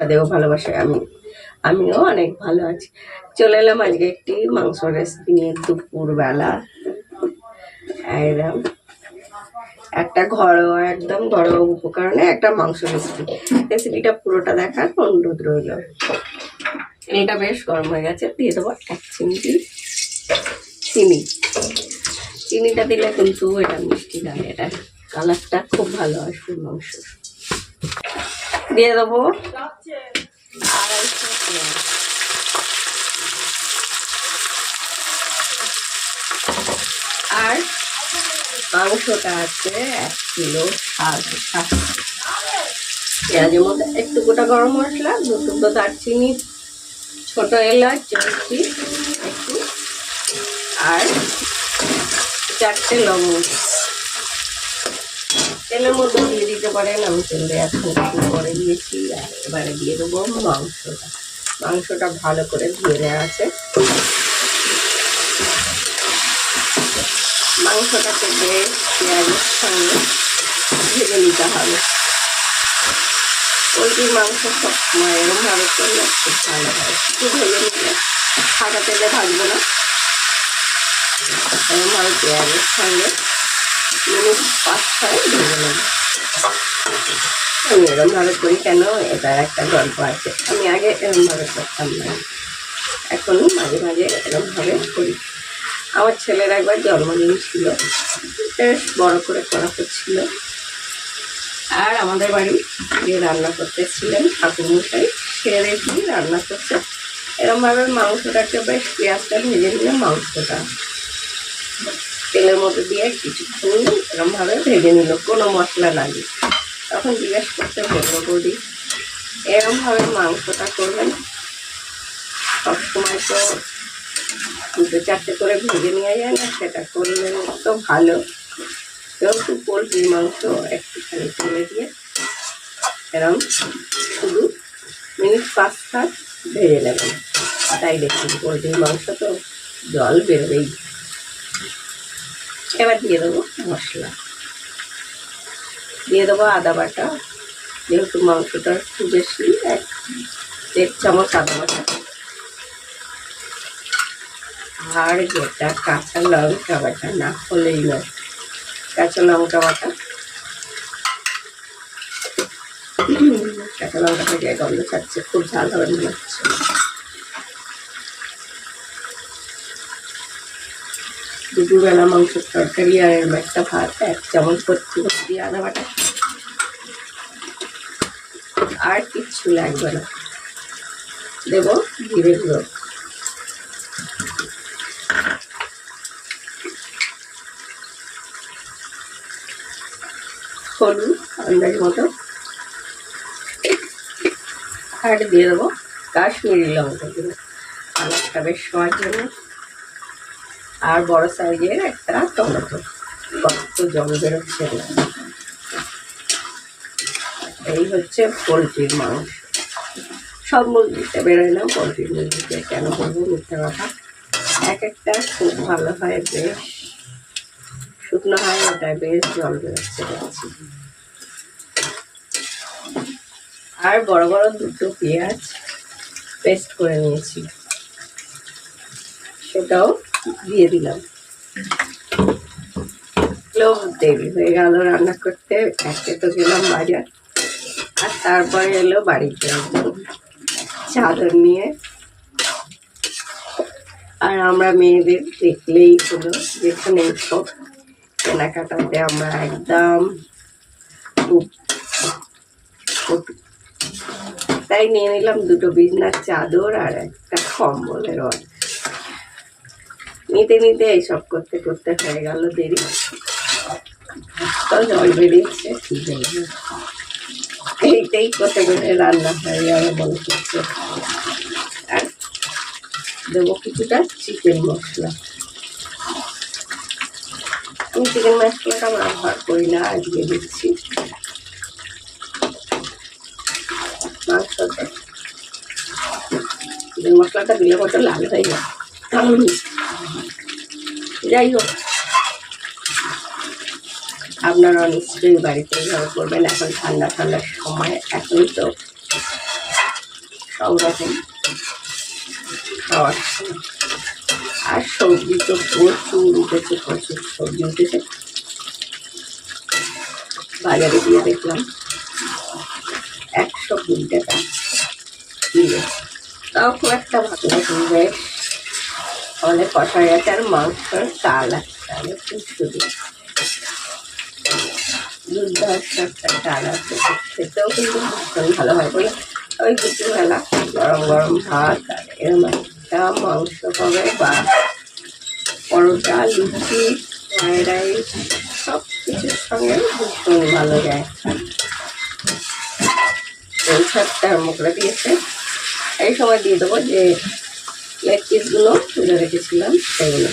তাদেরও ভালোবাসে আমি, আমিও অনেক ভালো আছি। চলে এলাম আজকে একটি মাংস রেসিপি নিয়ে দুপুরবেলা। এরম একটা ঘরোয়া, একদম ঘরোয়া উপকরণে একটা মাংস রেসিপি রেসিপিটা পুরোটা দেখার অনুরোধ রইল। তেলটা বেশ গরম হয়ে গেছে, দিয়ে দেবো এক চিমটি চিনি। চিনিটা দিলে কিন্তু এটা মিষ্টি হয় এটা কালারটা খুব ভালো আসবে মাংস দিয়ে দেবো। আর মাংসটা আছে, এক কিলো সাত সাত পেঁয়াজের মধ্যে একটু গোটা গরম মশলা, দু টুকরো দারচিনি, ছোট এলাচ জলছি একটু, আর চারটে লবঙ্গ তেলের মধ্যে দিয়ে দিতে পারেন, আমি তেল দেওয়ার একটু পরে দিয়েছি এবারে দিয়ে দেবো মাংসটা। মাংসটা ভালো করে ধুয়ে দেওয়া আছে। মাংসটাকে বেশ পেঁয়াজের সঙ্গে ভেজে নিতে হবে। পোলট্রির মাংস সবসময় এরকমভাবে করলে খুব ভালো হয়। একটু ভেজে নিলে সাদা তেলে ভাজবো না। এরকমভাবে পেঁয়াজের সঙ্গে মিনিট পাঁচ আমি এরকমভাবে করি কেন? এটার একটা গল্প আছে। আমি আগে এরকমভাবে করতাম না। এখন মাঝে মাঝে এরকমভাবে করি। আমার ছেলের একবার জন্মদিন ছিল। বেশ বড় করে করা হচ্ছিল আর আমাদের বাড়ি যে রান্না করতেছিলেন ঠাকুরমশাই, সে রেখে রান্না করছে। এরকমভাবে মাংসটাকে বেশ পেঁয়াজটা ভেজে নিলে মাংসটা তেলের মধ্যে দিয়ে কিছুক্ষণ এরকমভাবে ভেজে নিল, কোনো মশলা লাগে তখন জিজ্ঞেস করতে বলব বৌদি এরকমভাবে মাংসটা করবেন? সবসময় তো দুটো চারটে করে ভেজে নিয়ে যায় না, সেটা করলে তো ভালো। যেহেতু পোলট্রির মাংস একটুখানি তুলে দিয়ে এরম শুধু মিনিট পাঁচ সাত ভেজে নেবেন। তাই দেখুন, পোলট্রির মাংস তো জল বেরোবেই। এবার দিয়ে দেবো মশলা। দিয়ে দেবো আদা বাটা, যেহেতু মাংসটা একটু বেশি, এক দেড় চামচ আদা বাটা। আর গোটা কাঁচা লঙ্কা বাটা না হলেই নয়। কাঁচা লঙ্কা বাটা। কাঁচা লঙ্কা থেকে গন্ধ ছাড়ছে, খুব ঝাল হবে মনে হচ্ছে। দুপুরবেলা মাংসের তরকারি আর একটা ভাত, এক চামচ ভর্তি ভর্তি আদা বাটা। আর কিচ্ছু লাগবে না। দেবো জিরে গুঁড়ো। হলুদ আন্দাজ মতো। আর দিয়ে দেবো কাশ্মীরি লঙ্কা গুঁড়ো। কালারটা বেশ হওয়ার জন্য আর বড় সাইজের একটা টমেটো। কত জল বেরোচ্ছে এই হচ্ছে পোলট্রির মাংস। সব মুরগিতে বেরোয় না, পোলট্রির মুরগিতে কেন বলব মিথ্যা কথা? এক একটা খুব ভালো হয়, বেশ শুকনো হয়, ওটায় বেশ জল বেরোচ্ছে আর বড় বড় দুটো পেঁয়াজ পেস্ট করে নিয়েছি। সেটাও দিয়ে দিলাম। দেরি হয়ে গেল রান্না করতে একে তো গেলাম বাজার। আর তারপরে এলো বাড়িতে চাদর নিয়ে। আর আমরা মেয়েদের দেখলেই হলো যেখানে সব কেনাকাটাতে আমরা একদম তাই নিয়ে নিলাম দুটো বিছনার চাদর আর একটা কম্বলের অর্ডার নিতে নিতে এইসব করতে করতে হয়ে গেল দেরি। তো জল বেরিয়েছে। এইটাই করতে করতে রান্না হয়ে যাবে মনে করছে আর দেবো কিছুটা চিকেন মশলা। আমি চিকেন মশলাটা ব্যবহার করি না, আজকে দিচ্ছি। মাংসতে চিকেন মশলাটা দিলে কত লাল হয়ে যায়। যাই হোক। আপনারা নিশ্চয়ই বাড়িতে এইভাবে করবেন, এখন ঠান্ডা ঠান্ডার সময়, এখনই তো সব রকম আর সবজি তো প্রচুর উঠেছে, প্রচুর সবজি উঠেছে। বাজারে গিয়ে দেখলাম, একশো কুড়ি টাকা তাও খুব একটা ভালো বেশ। অনেক কষা গেছে আর মাংসের চাল একটু শুধু দুর্ধর্ষ একটা আছে, খেতেও কিন্তু ভালো হয় বলে গরম গরম ভাত মাংস বা পরোটা রাইস, সব কিছুর সঙ্গে ভালো যায়। দিয়েছে। এই সময় দিয়ে দেবো যে লেগ পিসগুলো তুলে রেখেছিলাম, সেগুলো।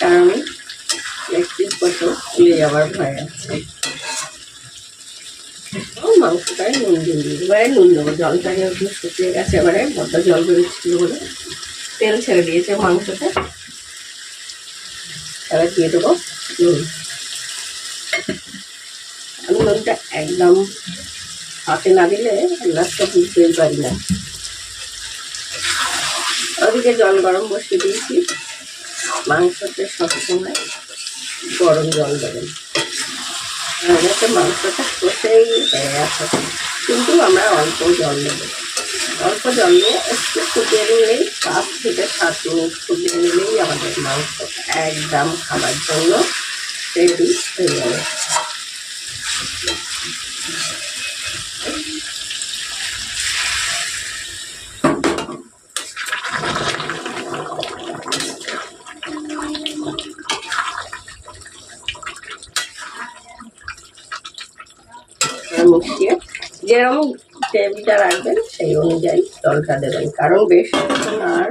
কারণ লেগ পিস কত ফুলে যাওয়ার ভয় আছে। ও, মাংসটায় নুন দিয়ে এবারে নুন দেবো, জলটা যেহেতু শুকিয়ে গেছে, এবারে বড্ড জল বেরোচ্ছিল বলে তেল ছেড়ে দিয়েছে মাংসতে। এবার দিয়ে দেবো নুন। আমি নুনটা একদম হাতে না দিলে লাস্টটা বুঝতেই পারি না। ওদিকে জল গরম বসিয়ে দিয়েছি। মাংসতে সবসময় গরম জল দেবেন। আমাদের মাংসটা কষেই গেছে কিন্তু আমরা অল্প জল দেবো। অল্প জল দিয়ে একটু ফুটিয়ে নিলেই, পাঁচ থেকে সাত মিনিট ফুটিয়ে নিলেই আমাদের মাংস একদম খাবার জন্য রেডি হয়ে যাবে। মিশিয়ে যেরকম গ্রেভিটা রাখবেন সেই অনুযায়ী জলটা দেবেন। কারণ বেশ আর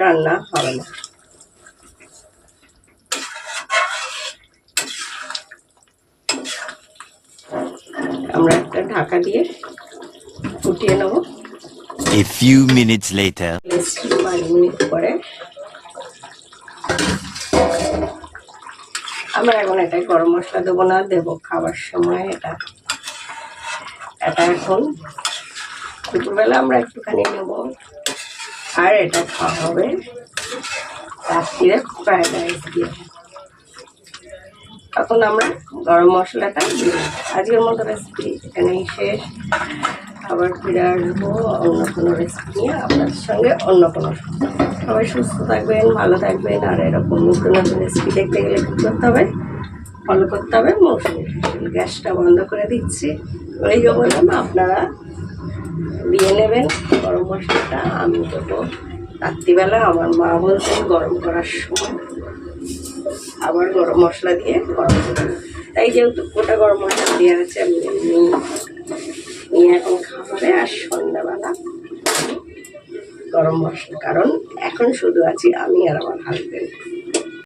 রান্না হবে না। আমরা একটা ঢাকা দিয়ে ফুটিয়ে নেব। A few minutes later. Minute পরে। আমরা এখন এটাই গরম মশলা দেবো না দেবো খাবার সময় এটা। এটা এখন দুপুরবেলা আমরা একটুখানি নেব। আর এটা খাওয়া হবে রাত্রিরে ফ্রাইড রাইস দিয়ে। তখন আমরা গরম মশলাটা দিই আজকের মতো রেসিপি এখানেই শেষ। আবার ফিরে আসব অন্য কোনো রেসিপি নিয়ে আপনাদের সঙ্গে অন্য কোনো সবাই সুস্থ থাকবেন, ভালো থাকবেন। আর এরকম নতুন নতুন রেসিপি দেখতে গেলে কী করতে হবে? ফলো করতে হবে। মৌসুমি গ্যাসটা বন্ধ করে দিচ্ছি। ওই যে বললাম আপনারা দিয়ে নেবেন গরম মশলাটা আমি দেবো। রাত্রিবেলা আমার মা বলতেন গরম করার সময় আবার গরম মশলা দিয়ে গরম তাই যেহেতু গোটা গরম মশলা দেওয়া আছে, আমি এমনি নিয়ে এখন খাবারে আর সন্ধ্যাবেলা গরম মশলা। কারণ এখন শুধু আছি আমি আর আমার হাজবেন্ড